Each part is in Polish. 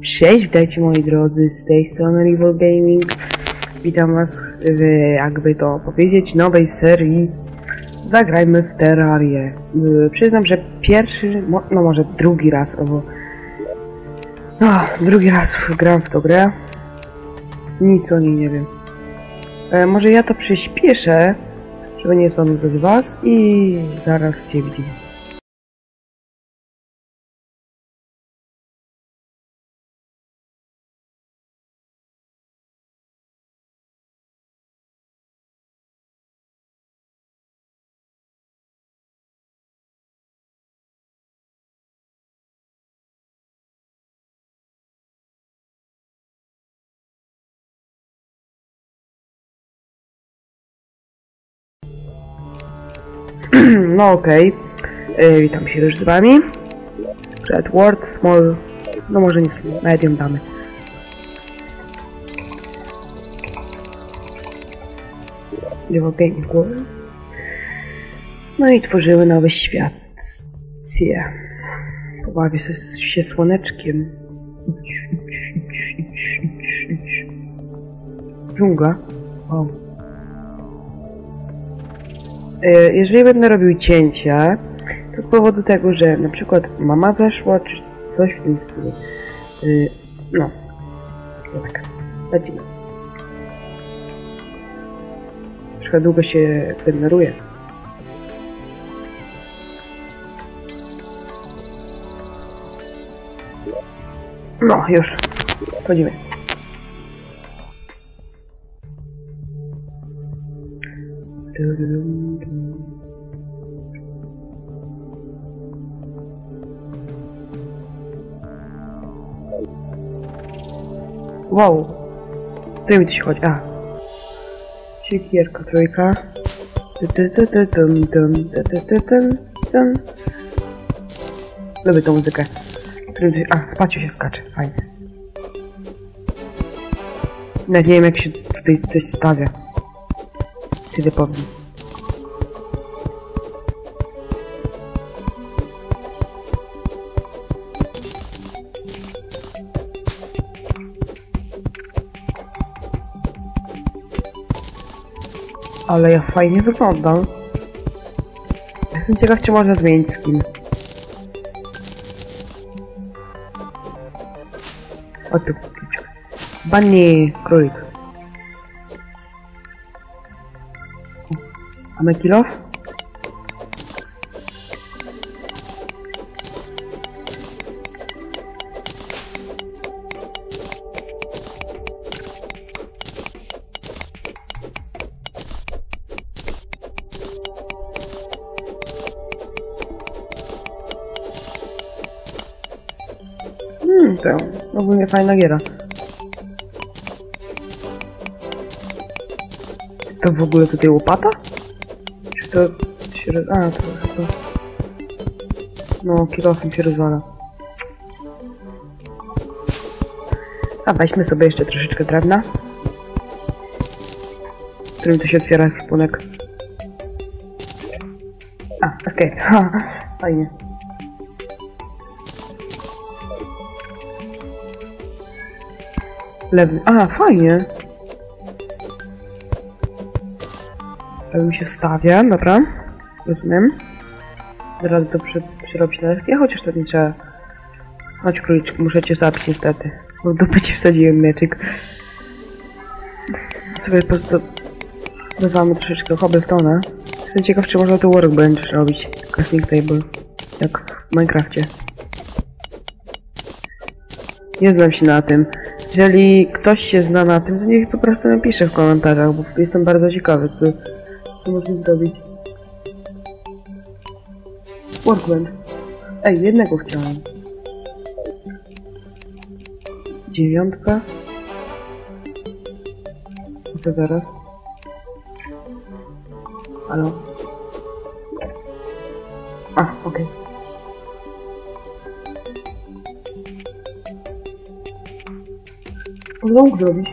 Cześć, witajcie moi drodzy, z tej strony Rival Gaming. Witam was w, jakby to powiedzieć, nowej serii Zagrajmy w Terrarię. Y, Przyznam, że pierwszy, no może drugi raz, albo... No, drugi raz gram w tą grę. Nic o niej nie wiem. E, może ja to przyspieszę, żeby nie zanudzać was i zaraz się widzimy. No okej. Okay. Witam się już z wami. Red Word, Small, no może nie small, medium damy. Dzieło pięknie w głowie. No i tworzyły nowy świat. Pobawię się, słoneczkiem. Dżungla. E, Jeżeli będę robił cięcia, to z powodu tego, że na przykład mama weszła, czy coś w tym stylu. Y, No. No tak. Lecimy. Trochę długo się generuje. No, już. Chodzimy. Wow. Którym to się chodzi? A. Siekierka trójka. Ty, ty, ty, ty, ty, ty, ty. Lubię tą muzykę. A, spacie się skacze. Fajnie. Nawet nie wiem jak się tutaj coś stawia. Kiedy powiem. Ale ja fajnie wyglądam. Jestem ciekaw, czy można zmienić skin. O tu. Bunny królik. Mamy kill off? Ogólnie fajna giera. To w ogóle tutaj łopata? Czy to się roz... A, to chyba... No, kilofem się rozwala. A weźmy sobie jeszcze troszeczkę drewna. Którym to się otwiera ekwipunek. A, escape. Ha, fajnie. Lewy. A, fajnie. Lewy się stawia, dobra. Rozumiem. Zaraz to przy, przyrobić na ja chociaż to nie trzeba. Chodź króliczku, muszę cię zabić niestety. Bo w dupę ci wsadziłem mieczyk. Sobie po prostu dodawamy troszeczkę. Jestem ciekaw, czy można tu workbench robić. Crafting table. Jak w Minecrafcie. Nie znam się na tym. Jeżeli ktoś się zna na tym, to niech po prostu napisze w komentarzach, bo jestem bardzo ciekawy, co, co można zrobić. Workbench. Ej, jednego chciałem. Dziewiątka. Co teraz? Halo? A, okej. Co mógł zrobić?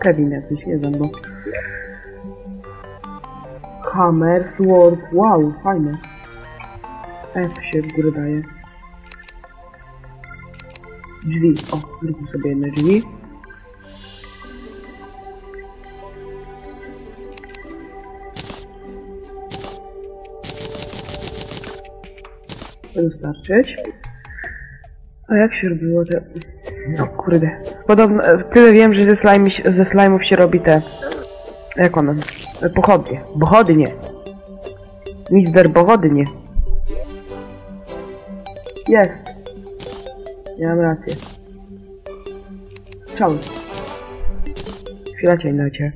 Kevin jakiś, wiem, bo... Hammer, sword, wow, fajne. F się w górę daje. Drzwi, o, zróbmy sobie jedne drzwi. Wystarczyć. A jak się robiło te... No kurde. Podobno, tyle wiem, że ze, slime, ze slime'ów się robi te... Jak one? Pochodnie. Pochodnie. Mister Pochodnie. Jest. Miałem rację. Strzały. Chwila cię lecie.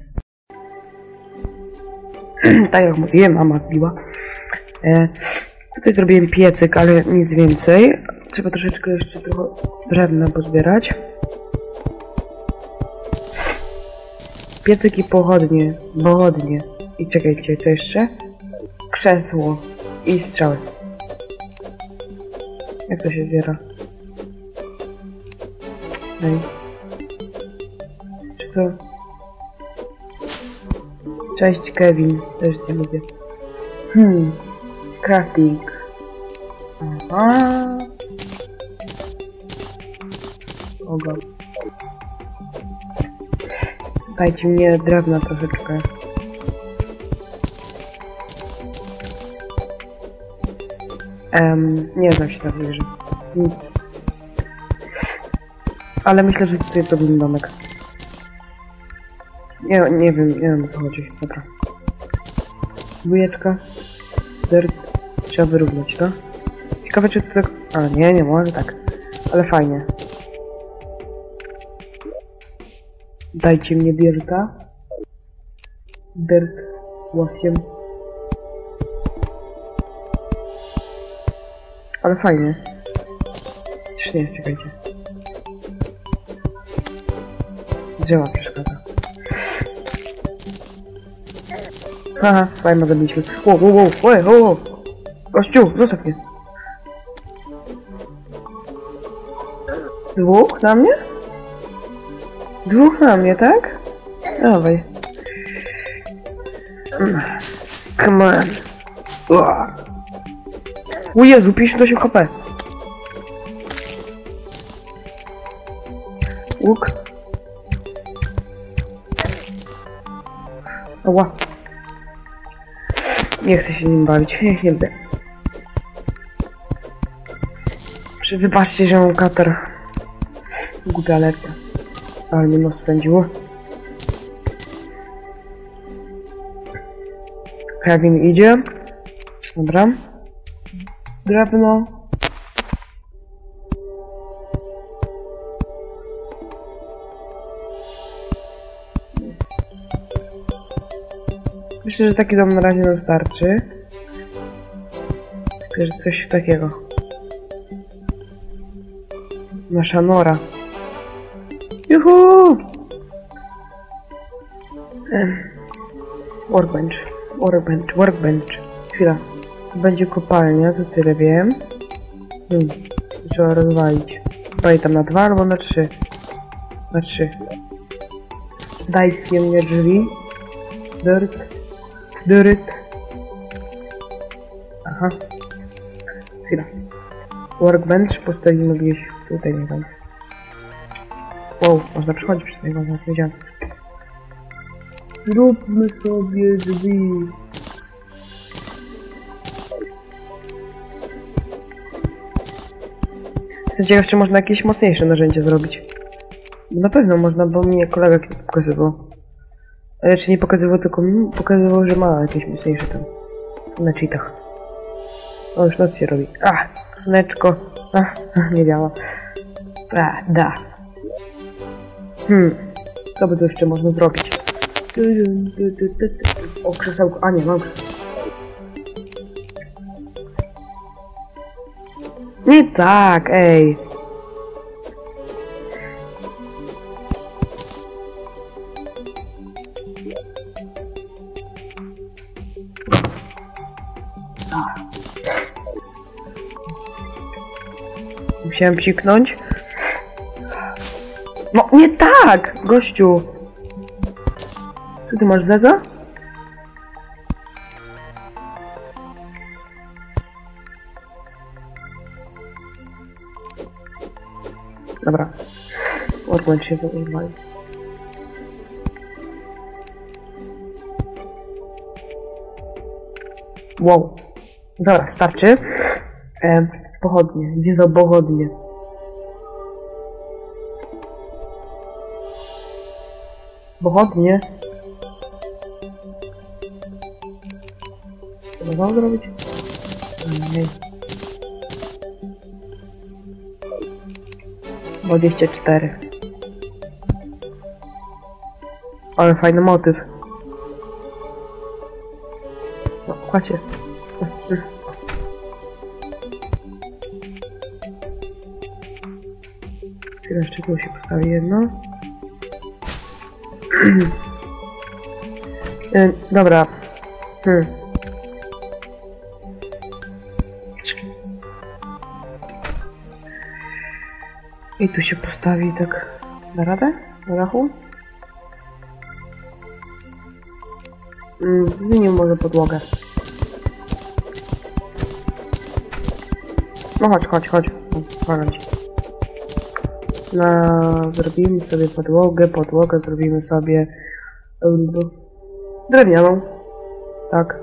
tak jak mówiłem, mama biła. E, tutaj zrobiłem piecyk, ale nic więcej. Trzeba troszeczkę jeszcze trochę drewna pozbierać. Piecyk i pochodnie. Pochodnie. I czekajcie, co jeszcze? Krzesło. I strzały. Jak to się zbiera? Ej. Czy to... Cześć Kevin, też cię lubię. Hmm. Crafting. Aha. Ogo. Dajcie mnie drewna troszeczkę. Em, nie znam się na grze. Nic. Ale myślę, że tutaj zrobimy domek. Nie, nie wiem, nie wiem o co chodzi. Dobra. Dwójeczka. Dirt. Trzeba wyrównać to. Ciekawe czy to tak... Ale nie, nie może tak. Ale fajnie. Dajcie mnie dirta. Dirt. Łosiem. Ale fajnie. Czyż nie, czekajcie. Drzewa przeszkadza. Haha, fajnie zabiliśmy. Wow, wow, wow, wow, wow. Gościu, zostaw mnie. Dwóch na mnie? Dwóch na mnie, tak? Dawaj. Come on. Ua. O Jezu, 58 HP. Łuk. Ała. Nie chcę się nim bawić. Niech nie będę. Przy- Wybaczcie, że mam katar. Głupia alerta. Ale mnie noc spędziło. Kevin idzie. Dobra. Drewno. Myślę, że taki dom na razie nam starczy. Tylko, że coś takiego. Nasza nora. Juhu! Workbench. Workbench, workbench. Chwila. Będzie kopalnia, to tyle wiem. Hmm. Trzeba rozwalić. Daj tam na dwa albo na trzy. Na trzy. Daj mnie drzwi. Dirt. Dirt. Aha. Chwila. Workbench postawimy gdzieś tutaj, nie wiem. Wow, można przechodzić przez niego, nie wiedziałem. Zróbmy sobie drzwi. Jestem ciekaw, czy można jakieś mocniejsze narzędzie zrobić. Na pewno można, bo mnie kolega pokazywał. Ale czy nie pokazywał, tylko mi pokazywał, że ma jakieś mocniejsze tam. Na cheatach. O, już noc się robi. Ach, słoneczko. Ach, nie działa. Ach, da. Hmm, co by tu jeszcze można zrobić? O, krzesełko. A nie, mam. Nie tak, ej. Musiałem psiknąć. No, nie tak! Gościu! Co ty masz, Zeza? Dobra. Odbądź się, wyjmaj. Wow. Dobra, starczy. E, pochodnie. Gdzie są pochodnie? Pochodnie? Co mam zrobić? Nie. 24. Ale fajny motyw. No, kładzie. Chwilę jeszcze tu się postawi jedno. E, Dobra. Hmm. I tu się postawi tak na radę? Na dachu? Mm, zmienił może podłogę. No chodź, chodź, chodź. Chodź. No, zrobimy sobie podłogę, podłogę zrobimy sobie drewnianą. Tak.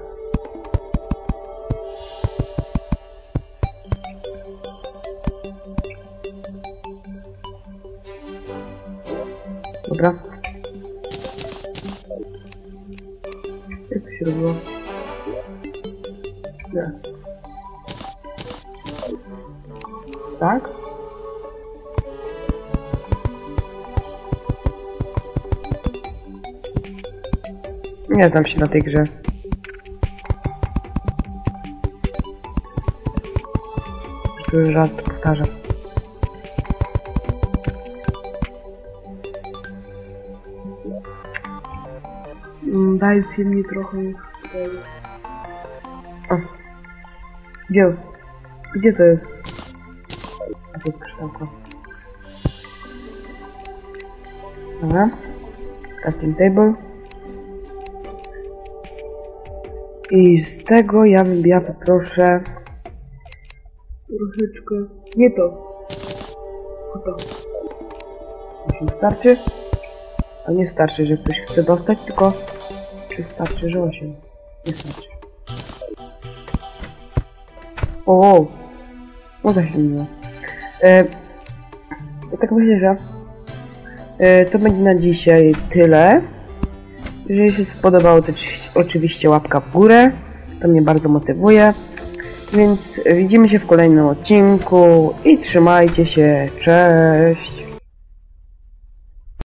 Dobra. Jak to się robiło? Nie znam się na tej grze. Tu rzadko powtarzam. Mm, Dajcie mi trochę. O. Gdzie? Gdzie to jest? A to jest kształka. Dobra. Crafting table. I z tego ja, ja poproszę troszeczkę. Nie to. O to. Jeśli starczy? A nie starczy, że ktoś chce dostać, tylko czy starczy, że 8? Nie starczy. O. No to się miło. E, tak myślę, że e, to będzie na dzisiaj tyle. Jeżeli się spodobało, to ci- oczywiście łapka w górę. To mnie bardzo motywuje. Więc widzimy się w kolejnym odcinku i trzymajcie się. Cześć!